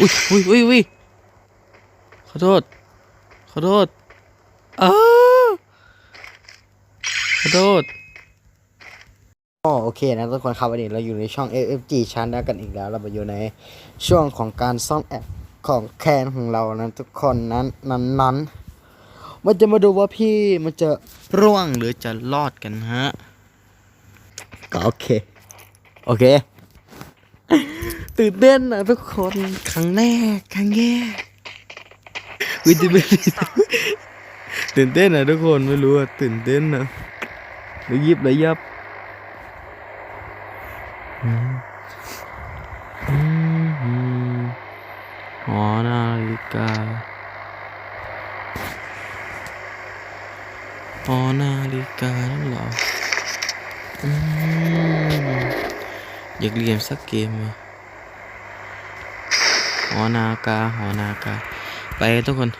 อุ้ยอุ้ยอุ้ยอุ้ยขอโทษ ขอโทษอ้าขอโทษอ๋อโอเคนะทุกคนครับวันนี้เราอยู่ในช่อง AFG Channel กันอีกแล้ว เรามาอยู่ในช่วงของการซ่อมแอปของแคนของเรานะทุกคนนั้นนั้นนั้นมันจะมาดูว่าพี่มันจะร่วงหรือจะรอดกันฮะ ก็โอเค โอเค ตื่นเต้นนะทุกคนครั้งแรกครั้งแรกวิจิเบลตื่นเต้นนะทุกคนไม่รู้อะตื่นเต้นนะระยิบระยับอืมอืมอืมหอนาฬิกาหอนาฬิกานั่นเหรออืมอยากเรียนสักเกมอะห อนาคาหอนาคาไปทุกคน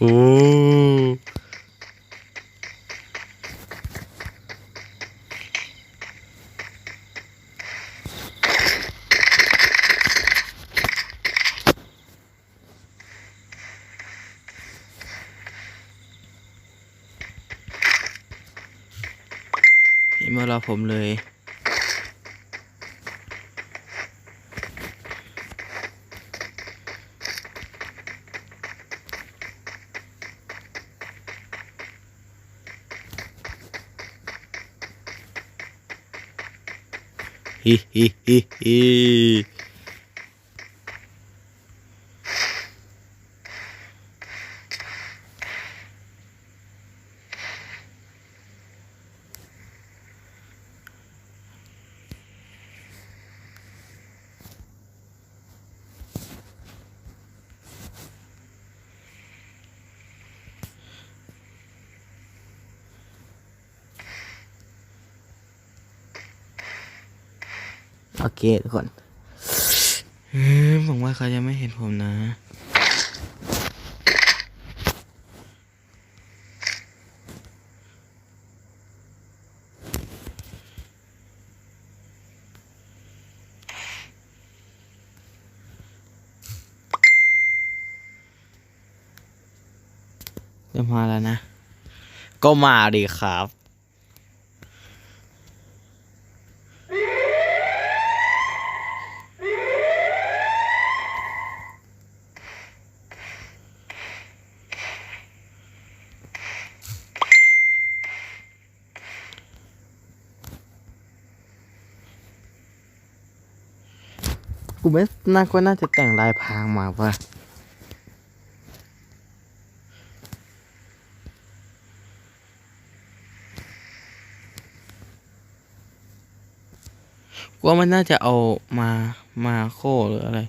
โอ้พี่มาเรอผมเลย ฮิฮิฮิ โอเคทุกคนเฮ้ยหวังว่าเขาจะไม่เห็นผมนะ จะมาแล้วนะ ก็มาดีครับ กูไม่น่าก็น่าจะแต่งลายพรางมาว่ะกูว่ามันน่าจะเอามามาโคหรืออะไร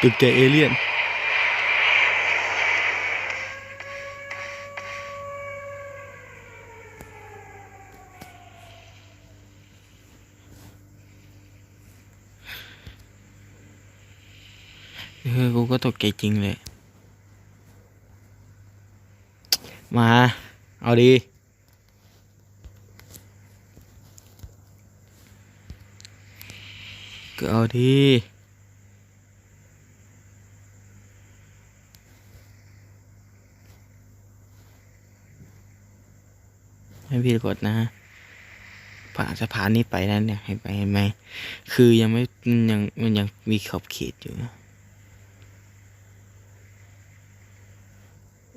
ตุกใจเอเลี่ยน เออ กูก็ตกใจจริงเลย มา เอาดีก็เอาดี ให้พี่กดนะผ่านสะพานนี้ไปนั้นเนี่ยให้ไปเห็นไหมคือยังไม่ยังมันยังมีขอบเขตอยู่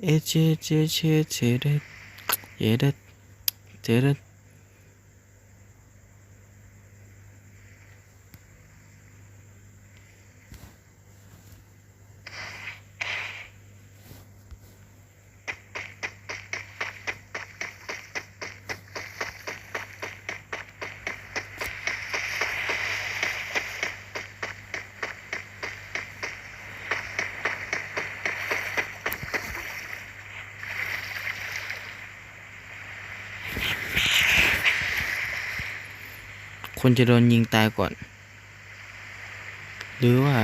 เอเจเจเจเจเดเจเดเจเด คนจะโดนยิงตายก่อน หรือว่า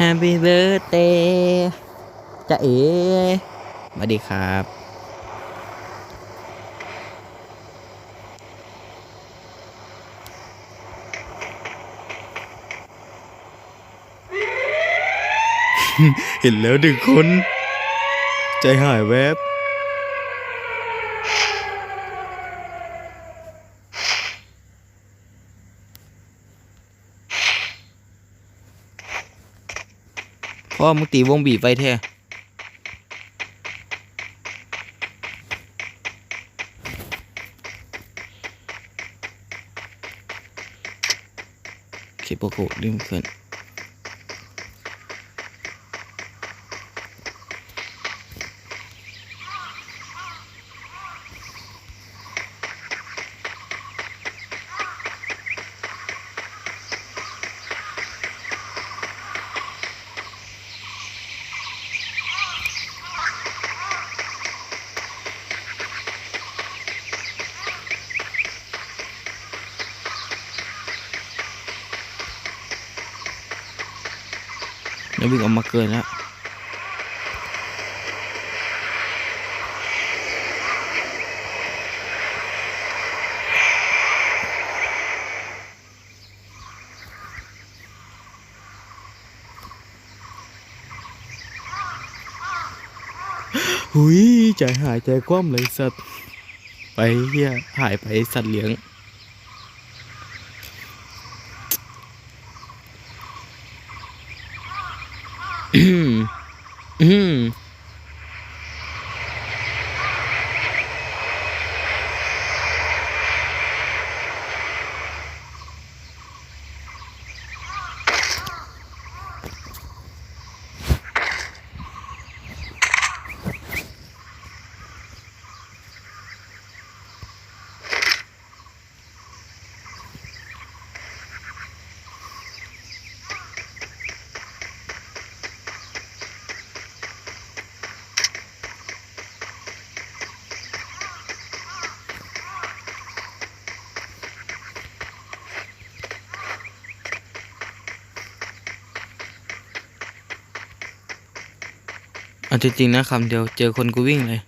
Happy birthday จะเอ๋สวัสดีครับ เห็นแล้วหนึ่งคน ใจหายแวบ พ่อมึงตีวงบีบไปแท้เคปโกลืมขึ้น วิ่งออกมาเกินแล้วหุยใจหายใจคว่ำเลยสัตว์ ไปเฮียหายไปสัตว์เลี้ยง อืม อืม จริงๆนะคำเดียวเจอคนกูวิ่งเลย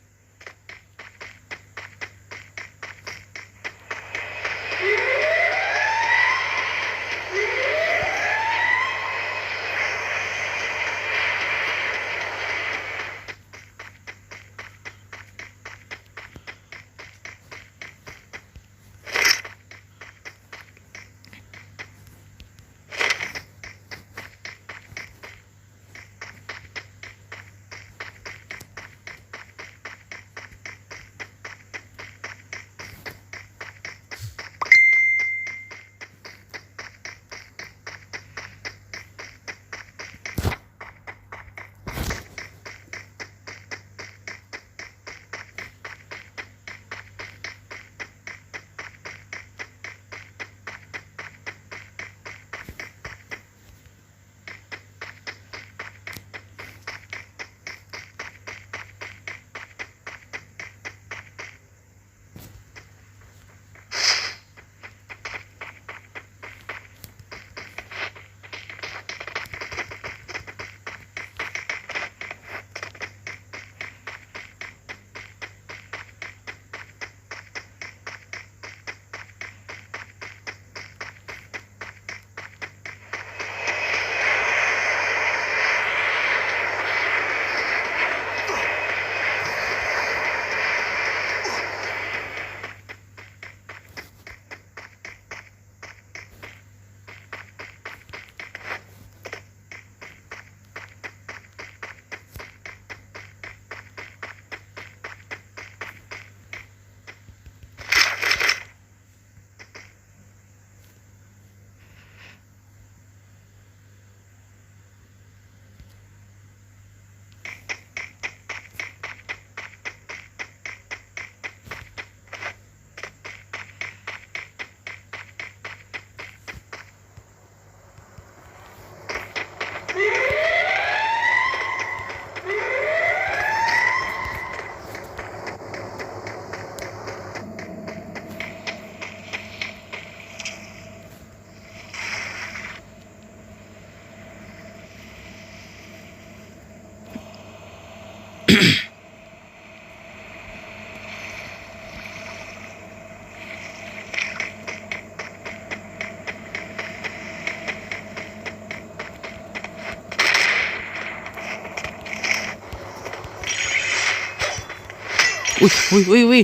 อุ้ยอุ้ยอุ้ยอุ้ย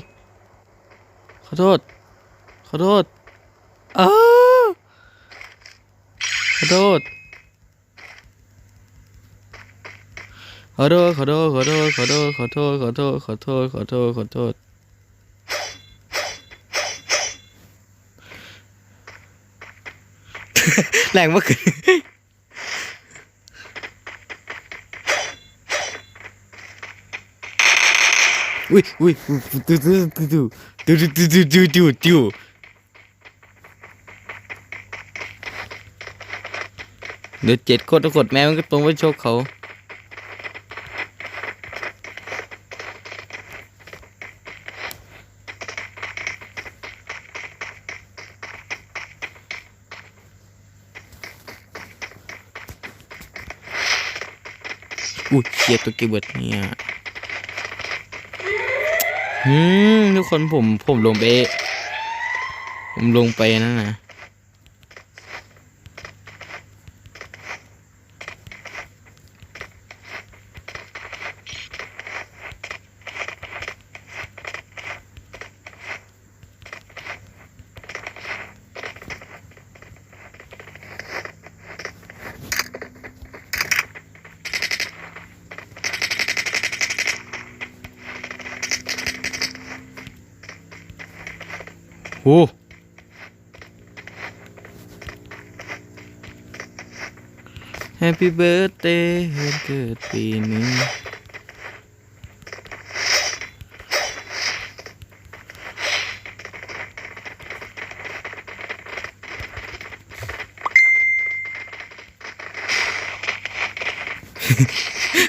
ขอโทษ ขอโทษอ้าขอโทษ ขอโทษ ขอโทษ ขอโทษ ขอโทษ ขอโทษ ขอโทษ ขอโทษ ขอโทษ ขอโทษ แรงมากเกิน อุ้ยอุ้ยดูดูดูดูดูดูดูดูดูดูดูเดี๋ยวเจ็ดคนทุกคนแม่มันก็ตรงไปโชกเขาอุ้ยเชียตัวเกเบิดเนี่ย อืมทุกคนผมผมลงไป ผมลงไปนั่นนะ โอ้ Happy birthday วันเกิดปีนี้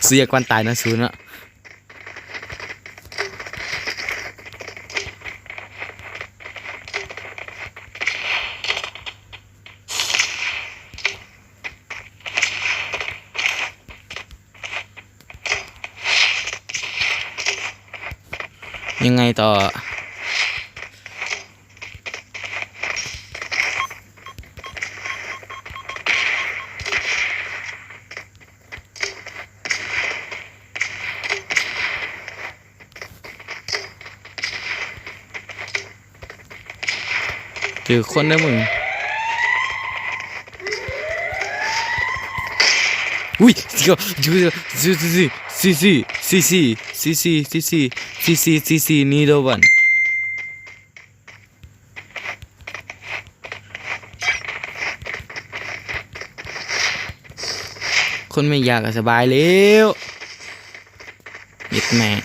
เสียกวันตายนะซูนอะ ยังไงต่อ เจอคนได้มึงอุ้ยเดี๋ยวดูดูดูดูซีซีซีซีซีซีซีซีซี CC CC neither one. Con mày già cả sợ bài liêu. Giật mẹ.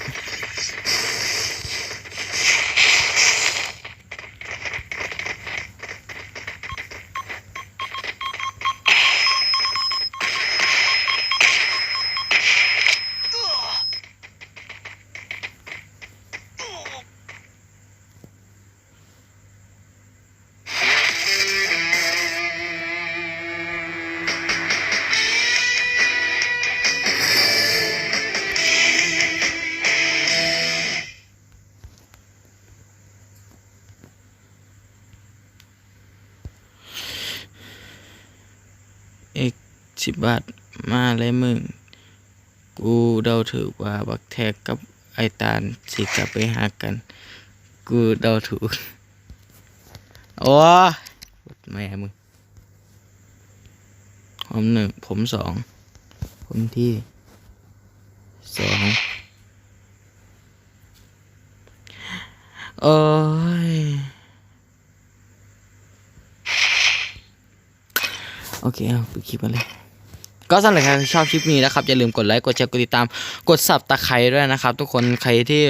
สิบบาท มาเลยมึง กูเดาถือว่าบักแทกกับไอตาลสิกลับไปหากัน กูเดาถูกโอ้แม่มึงผมหนึ่งผมสองผมที่สองโอ้ยโอเคเอาไปคลิปมาเลย ก็สำหรับใครที่ชอบคลิปนี้นะครับอย่าลืมกดไลค์กดแชร์กดติดตามกดสับตะไคร้ด้วยนะครับ ทุกคนใครที่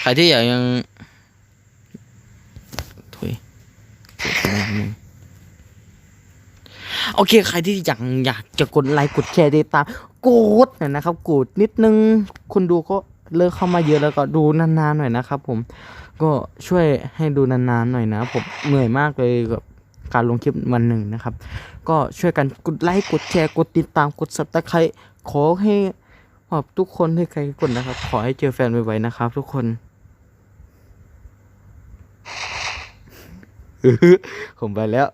ใครที่อยากยังถุยโอเคใครที่อยากอยากจะกดไลค์กดแชร์ติดตามกดหน่อยนะครับกดนิดนึงคนดูก็เลิกเข้ามาเยอะแล้วก็ดูนานๆหน่อยนะครับ ผมก็ช่วยให้ดูนานๆหน่อยนะผมเหนื่อยมากเลยกับ การลงคลิปวันหนึ่งนะครับ ก็ช่วยกันกดไลค์กดแชร์กดติดตามกดซับสไครต์ขอให้ขอบทุกคนให้ใครกดนะครับ ขอให้เจอแฟนไวๆนะครับ ทุกคนผมไปแล้ว